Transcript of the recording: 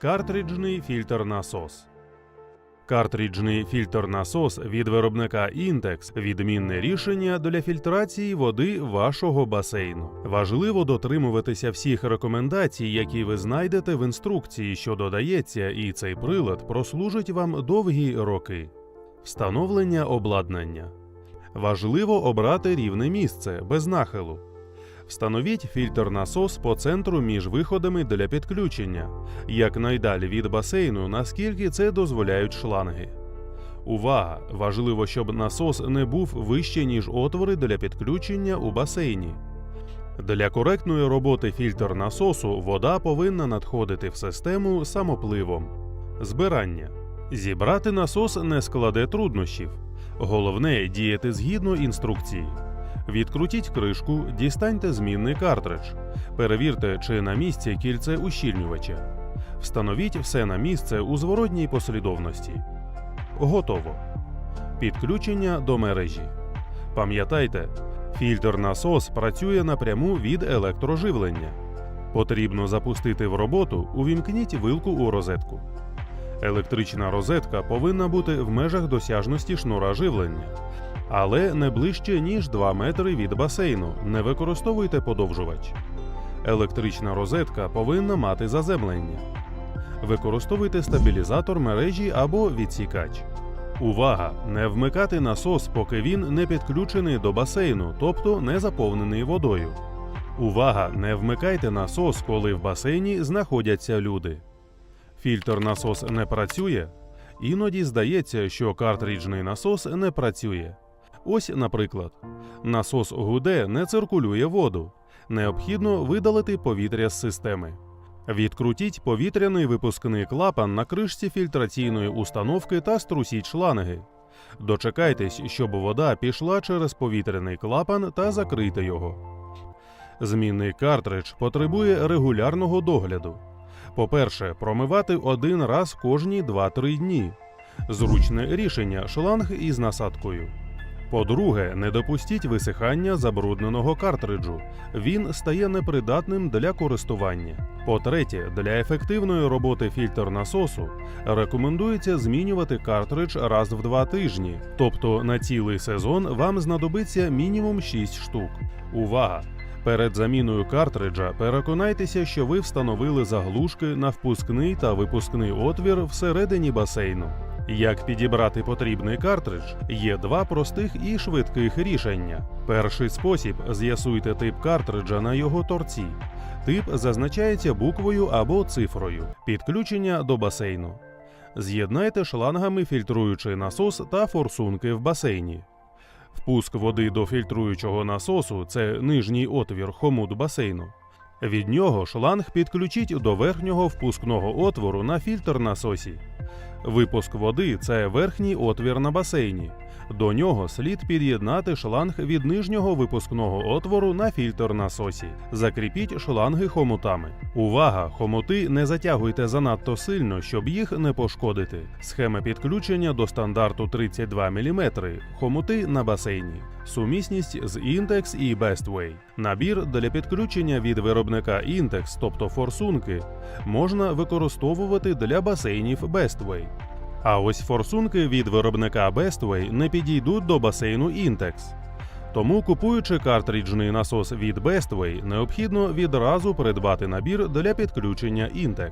Картриджний фільтр насос. Картриджний фільтр насос від виробника Intex – відмінне рішення для фільтрації води вашого басейну. Важливо дотримуватися всіх рекомендацій, які ви знайдете в інструкції, що додається, і цей прилад прослужить вам довгі роки. Встановлення обладнання. Важливо обрати рівне місце без нахилу. Встановіть фільтр насос по центру між виходами для підключення, якнайдалі від басейну, наскільки це дозволяють шланги. Увага! Важливо, щоб насос не був вище, ніж отвори для підключення у басейні. Для коректної роботи фільтр насосу вода повинна надходити в систему самопливом. Збирання. Зібрати насос не складе труднощів. Головне діяти згідно інструкції. Відкрутіть кришку, дістаньте змінний картридж. Перевірте, чи на місці кільце ущільнювача. Встановіть все на місце у зворотній послідовності. Готово. Підключення до мережі. Пам'ятайте, фільтр насос працює напряму від електроживлення. Потрібно запустити в роботу, увімкніть вилку у розетку. Електрична розетка повинна бути в межах досяжності шнура живлення, але не ближче, ніж 2 метри від басейну. Не використовуйте подовжувач. Електрична розетка повинна мати заземлення. Використовуйте стабілізатор мережі або відсікач. Увага! Не вмикати насос, поки він не підключений до басейну, тобто не заповнений водою. Увага! Не вмикайте насос, коли в басейні знаходяться люди. Фільтр насос не працює. Іноді здається, що картриджний насос не працює. Ось, наприклад, насос гуде не циркулює воду. Необхідно видалити повітря з системи. Відкрутіть повітряний випускний клапан на кришці фільтраційної установки та струсіть шланги. Дочекайтесь, щоб вода пішла через повітряний клапан та закрийте його. Змінний картридж потребує регулярного догляду. По-перше, промивати один раз кожні 2-3 дні. Зручне рішення шланг із насадкою. По-друге, не допустіть висихання забрудненого картриджу. Він стає непридатним для користування. По-третє, для ефективної роботи фільтр насосу рекомендується змінювати картридж раз в два тижні. Тобто на цілий сезон вам знадобиться мінімум 6 штук. Увага! Перед заміною картриджа переконайтеся, що ви встановили заглушки на впускний та випускний отвір всередині басейну. Як підібрати потрібний картридж, є два простих і швидких рішення. Перший спосіб з'ясуйте тип картриджа на його торці. Тип зазначається буквою або цифрою. Підключення до басейну. З'єднайте шлангами фільтруючий насос та форсунки в басейні. Впуск води до фільтруючого насосу це нижній отвір хомут басейну. Від нього шланг підключіть до верхнього впускного отвору на фільтр насосі. Випуск води це верхній отвір на басейні. До нього слід під'єднати шланг від нижнього випускного отвору на фільтр насосі. Закріпіть шланги хомутами. Увага! Хомути не затягуйте занадто сильно, щоб їх не пошкодити. Схема підключення до стандарту 32 мм. Хомути на басейні. Сумісність з Intex і Bestway. Набір для підключення від виробника Intex, тобто форсунки, можна використовувати для басейнів Bestway. А ось форсунки від виробника Bestway не підійдуть до басейну Intex. Тому, купуючи картриджний насос від Bestway, необхідно відразу придбати набір для підключення Intex.